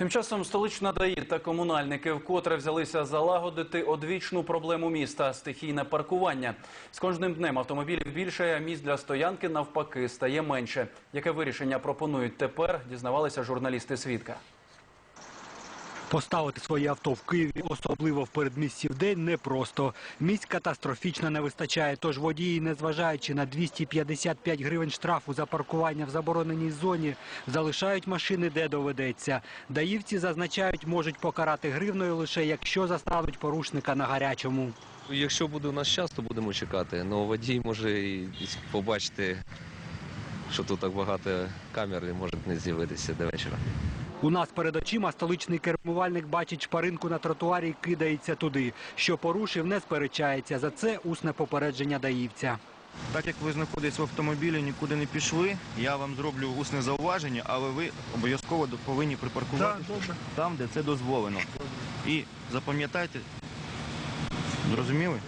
Тим часом столична ДАІ та комунальники вкотре взялися залагодити одвічну проблему міста стихійне паркування. З кожним днем автомобілів більше, а місць для стоянки навпаки стає менше. Яке вирішення пропонують тепер? Дізнавалися журналісти свідка. Поставити своє авто в Києві, особливо в передмісті в день, непросто. Місць катастрофічно не вистачає, тож водії, незважаючи на 255 гривень штрафу за паркування в забороненій зоні, залишають машини, де доведеться. Даївці зазначають, можуть покарати гривною лише якщо заставить порушника на гарячому. Якщо буде у нас час, то будемо чекати. Ну, водій може побачити, що тут так багато камер і може не з'явитися до вечора. У нас перед очима столичний кермувальник бачить шпаринку на тротуарі і кидається туди. Що порушив, не сперечається. За це усне попередження даївця. Так як ви знаходитесь в автомобілі, нікуди не пішли, я вам зроблю усне зауваження, але ви обов'язково повинні припаркувати там, де це дозволено. І запам'ятайте, зрозуміли?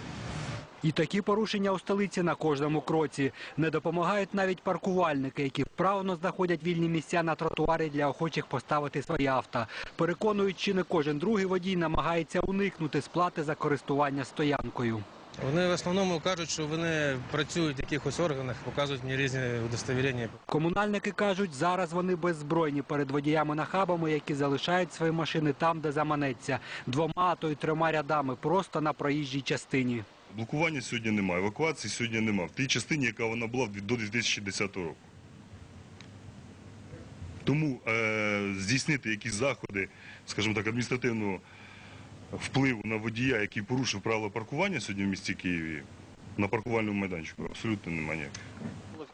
І такі порушення у столиці на кожному кроці. Не допомагають навіть паркувальники, які вправно знаходять вільні місця на тротуарі для охочих поставити свої авто. Переконують, чи не кожен другий водій намагається уникнути сплати за користування стоянкою. Вони в основному кажуть, що вони працюють в якихось органах, показують мені різні удостовірення. Комунальники кажуть, зараз вони беззбройні перед водіями-нахабами, які залишають свої машини там, де заманеться, двома, а то й трьома рядами, просто на проїжджій частині. Блокування сьогодні немає, евакуації сьогодні немає. В тій частині, яка вона була до 2010 року. Тому е, здійснити якісь заходи, скажімо так, адміністративного впливу на водія, який порушив правила паркування сьогодні в місті Києві, на паркувальному майданчику, абсолютно немає ніяких.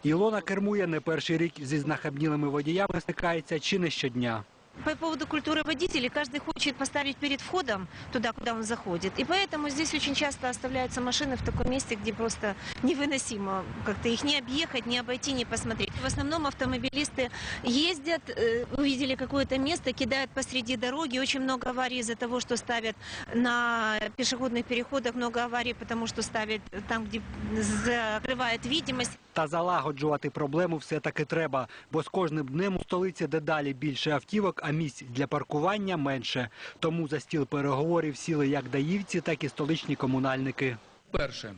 Ілона кермує не перший рік зі знахабнілими водіями, стикається чи не щодня. По поводу культуры водителей, каждый хочет поставить перед входом туда, куда он заходит. И поэтому здесь очень часто оставляются машины в таком месте, где просто невыносимо как-то их не объехать, не обойти, не посмотреть. В основном автомобилисты ездят, э, увидели какое-то место, кидают посреди дороги. Очень много аварий из-за того, что ставят на пешеходных переходах, много аварий, потому что ставят там, где закрывает видимость. Та залагоджувати проблему все-таки треба, бо з кожним днем у столиці дедалі більше автівок, а місць для паркування менше. Тому за стіл переговорів сіли як даївці, так і столичні комунальники. Перше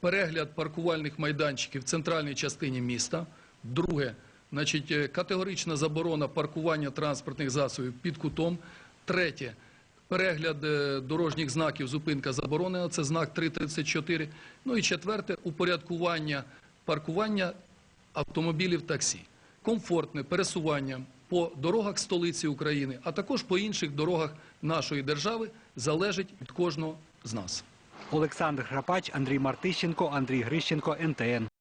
перегляд паркувальних майданчиків в центральній частині міста. Друге, значить, е, категорична заборона паркування транспортних засобів під кутом. Третє перегляд е, дорожніх знаків зупинка заборонена. Це знак 334. Ну і четверте упорядкування паркування автомобілів таксі. Комфортне пересування по дорогах столиці України, а також по інших дорогах нашої держави залежить від кожного з нас. Олександр Грапач, Андрій Мартищенко, Андрій Грищенко, НТН.